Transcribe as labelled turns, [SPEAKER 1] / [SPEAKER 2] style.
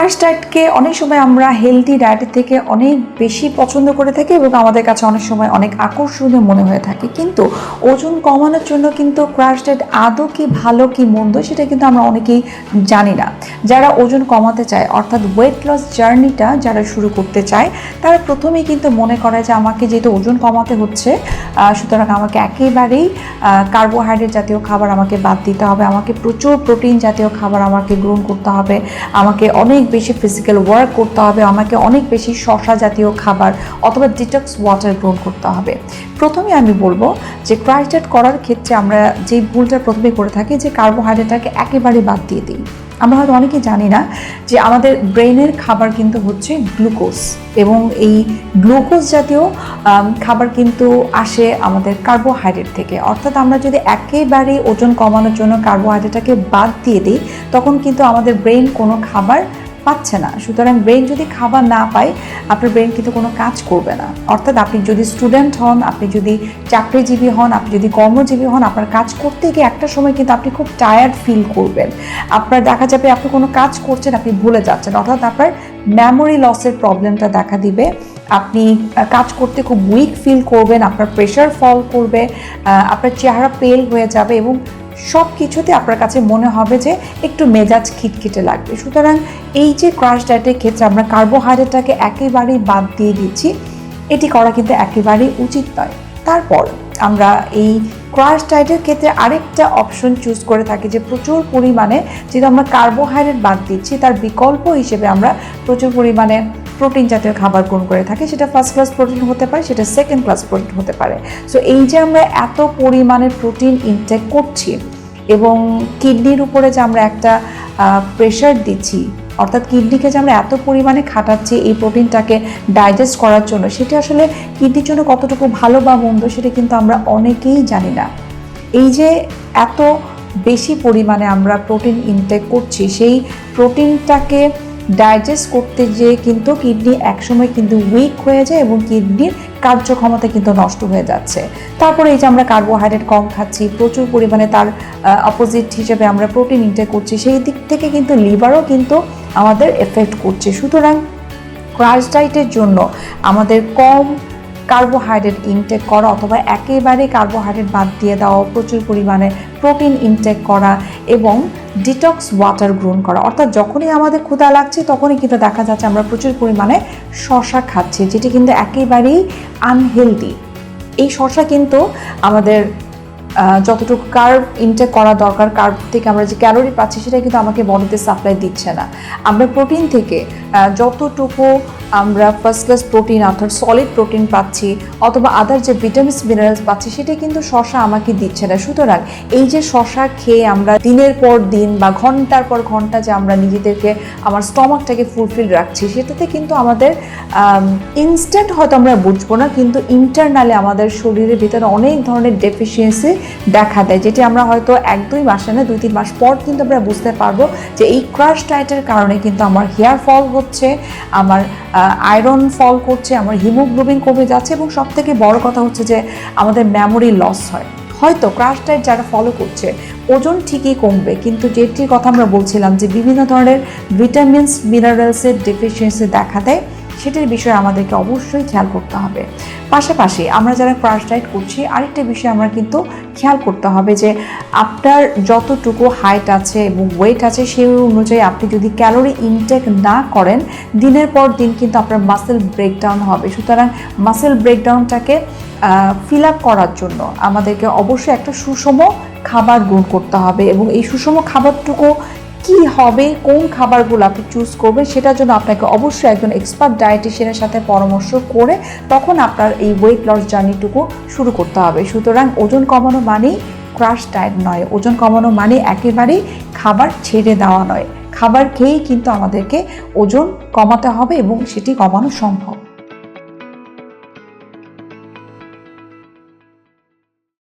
[SPEAKER 1] Crush ডায়েটকে অনেক সময় আমরা হেলদি ডায়েটের থেকে অনেক বেশি পছন্দ করে থাকি এবং আমাদের কাছে অনেক সময় অনেক আকর্ষণীয় মনে হয়ে থাকে। কিন্তু ওজন কমানোর জন্য কিন্তু ক্রাশ ডায়েট আদৌ কি ভালো কি মন্দ সেটা কিন্তু আমরা অনেকেই জানি না। যারা ওজন কমাতে চায়, অর্থাৎ ওয়েট লস জার্নিটা যারা শুরু করতে চায়, তারা প্রথমেই কিন্তু মনে করে যে আমাকে যেহেতু ওজন কমাতে হচ্ছে সুতরাং আমাকে একেবারেই কার্বোহাইড্রেট জাতীয় খাবার আমাকে বাদ দিতে হবে, আমাকে প্রচুর প্রোটিন জাতীয় খাবার আমাকে গ্রহণ করতে হবে, আমাকে অনেক বেশি ফিজিক্যাল ওয়ার্ক করতে হবে, আমাকে অনেক বেশি শশা জাতীয় খাবার অথবা ডিটক্স ওয়াটার গ্রহণ করতে হবে। প্রথমে আমি বলব যে ডায়েট করার ক্ষেত্রে আমরা যে ভুলটা প্রথমে করে থাকি, যে কার্বোহাইড্রেটটাকে একেবারে বাদ দিয়ে দিই। আমরা হয়তো অনেকে জানি না যে আমাদের ব্রেনের খাবার কিন্তু হচ্ছে গ্লুকোজ এবং এই গ্লুকোজ জাতীয় খাবার কিন্তু আসে আমাদের কার্বোহাইড্রেট থেকে। অর্থাৎ আমরা যদি একেবারে ওজন কমানোর জন্য কার্বোহাইড্রেটটাকে বাদ দিয়ে দিই, তখন কিন্তু আমাদের ব্রেন কোনো খাবার পাচ্ছে না। সুতরাং ব্রেন যদি খাবার না পায়, আপনার ব্রেন কিন্তু কোনো কাজ করবে না। অর্থাৎ আপনি যদি স্টুডেন্ট হন, আপনি যদি চাকরিজীবী হন, আপনি যদি কর্মজীবী হন, আপনার কাজ করতে গিয়ে একটা সময় কিন্তু আপনি খুব টায়ার্ড ফিল করবেন। আপনার দেখা যাবে আপনি কোনো কাজ করছেন, আপনি ভুলে যাচ্ছেন। অর্থাৎ আপনার মেমোরি লসের প্রবলেমটা দেখা দিবে। আপনি কাজ করতে খুব উইক ফিল করবেন, আপনার প্রেশার ফল করবে আপনার চেহারা পেল হয়ে যাবে এবং সব কিছুতে আপনার কাছে মনে হবে যে একটু মেজাজ খিটখিটে লাগবে। সুতরাং এই যে ক্রাশ ডায়েটের ক্ষেত্রে আমরা কার্বোহাইড্রেটটাকে একেবারেই বাদ দিয়ে দিচ্ছি, এটি করা কিন্তু একেবারেই উচিত নয়। তারপর আমরা এই ক্রাশ ডায়েটের ক্ষেত্রে আরেকটা অপশন চুজ করে থাকি যে প্রচুর পরিমাণে যেহেতু আমরা কার্বোহাইড্রেট বাদ দিচ্ছি, তার বিকল্প হিসেবে আমরা প্রচুর পরিমাণে প্রোটিন জাতীয় খাবার গ্রহণ করে থাকি, সেটা ফার্স্ট ক্লাস প্রোটিন হতে পারে, সেটা সেকেন্ড ক্লাস প্রোটিন হতে পারে। সো এই যে আমরা এত পরিমাণে প্রোটিন ইনটেক করছি এবং কিডনির উপরে যে আমরা একটা প্রেশার দিচ্ছি, অর্থাৎ কিডনিকে যে আমরা এত পরিমাণে খাটাচ্ছি এই প্রোটিনটাকে ডাইজেস্ট করার জন্য, সেটা আসলে কিডনির জন্য কতটুকু ভালো বা মন্দ সেটা কিন্তু আমরা অনেকেই জানি না। এই যে এত বেশি পরিমাণে আমরা প্রোটিন ইনটেক করছি, সেই প্রোটিনটাকে ডাইজেস্ট করতে যেয়ে কিন্তু কিডনি একসময় কিন্তু উইক হয়ে যায় এবং কিডনির কার্যক্ষমতা কিন্তু নষ্ট হয়ে যাচ্ছে। তারপরে এই যে আমরা কার্বোহাইড্রেট কম খাচ্ছি, প্রচুর পরিমাণে তার অপোজিট হিসেবে আমরা প্রোটিন ইনটেক করছি, সেই দিক থেকে কিন্তু লিভারও কিন্তু আমাদের এফেক্ট করছে। সুতরাং ক্রাশ ডাইটের জন্য আমাদের কম কার্বোহাইড্রেট ইনটেক করা অথবা একেবারে কার্বোহাইড্রেট বাদ দিয়ে দেওয়া, প্রচুর পরিমাণে প্রোটিন ইনটেক করা এবং ডিটক্স ওয়াটার গ্রহণ করা। অর্থাৎ যখনই আমাদের ক্ষুধা লাগছে, তখনই কিন্তু দেখা যাচ্ছে আমরা প্রচুর পরিমাণে শশা খাচ্ছি, যেটি কিন্তু একেবারেই আনহেলদি এই শশা কিন্তু আমাদের যতটুকু কার্ব ইনটেক করা দরকার কার্ব থেকে আমরা যে ক্যালোরি পাচ্ছি, সেটা কিন্তু আমাকে বডিতে সাপ্লাই দিচ্ছে না। আমরা প্রোটিন থেকে যতটুকু আমরা ফার্স্ট ক্লাস প্রোটিন অর্থাৎ সলিড প্রোটিন পাচ্ছি, অথবা আদার যে ভিটামিনস মিনারেলস পাচ্ছি সেটা কিন্তু শশা আমাকে দিচ্ছে না। সুতরাং এই যে শশা খেয়ে আমরা দিনের পর দিন বা ঘণ্টার পর ঘণ্টা যে আমরা নিজেদেরকে, আমার স্টমাকটাকে ফুলফিল রাখছি, সেটাতে কিন্তু আমাদের ইনস্ট্যান্ট হয়তো আমরা বুঝব না, কিন্তু ইন্টারনালে আমাদের শরীরের ভিতরে অনেক ধরনের ডেফিসিয়েন্সি দেখা দেয়, যেটি আমরা হয়তো এক, দুই মাসে না, দুই, তিন মাস পর কিন্তু আমরা বুঝতে পারব যে এই ক্রাশ ডায়েটের কারণে কিন্তু আমার হেয়ার ফল হচ্ছে, আমার আয়রন ফল করছে, আমার হিমোগ্লোবিন কমে যাচ্ছে এবং সব থেকে বড় কথা হচ্ছে যে আমাদের মেমোরি লস হয়। হয়তো ক্রাশ ডায়েট যারা ফলো করছে, ওজন ঠিকই কমবে, কিন্তু যেটির কথা আমরা বলছিলাম যে বিভিন্ন ধরনের ভিটামিনস মিনারেলসের ডেফিসিয়েন্সি দেখা দেয় সেটির বিষয়ে আমাদেরকে অবশ্যই খেয়াল করতে হবে। পাশাপাশি আমরা যারা ক্রাশ ডায়েট করছি, আরেকটা বিষয় আমরা কিন্তু খেয়াল করতে হবে যে আপনার যতটুকু হাইট আছে এবং ওয়েট আছে সেই অনুযায়ী আপনি যদি ক্যালোরি ইনটেক না করেন, দিনের পর দিন কিন্তু আপনার মাসেল ব্রেকডাউন হবে। সুতরাং মাসেল ব্রেকডাউনটাকে ফিল আপ করার জন্য আমাদেরকে অবশ্যই একটা সুষম খাবার গ্রহণ করতে হবে এবং এই সুষম খাবারটুকু কি হবে, কোন খাবারগুলো আপনি চুজ করবেন, সেটার জন্য আপনাকে অবশ্যই একজন এক্সপার্ট ডায়েটিশিয়ানের সাথে পরামর্শ করে তখন আপনার এই ওয়েট লস জার্নিটুকু শুরু করতে হবে। সুতরাং ওজন কমানো মানেই ক্রাশ ডায়েট নয়। ওজন কমানো মানে একেবারেই খাবার ছেড়ে দেওয়া নয়। খাবার খেয়েই কিন্তু আমাদেরকে ওজন কমাতে হবে এবং সেটি কমানো সম্ভব।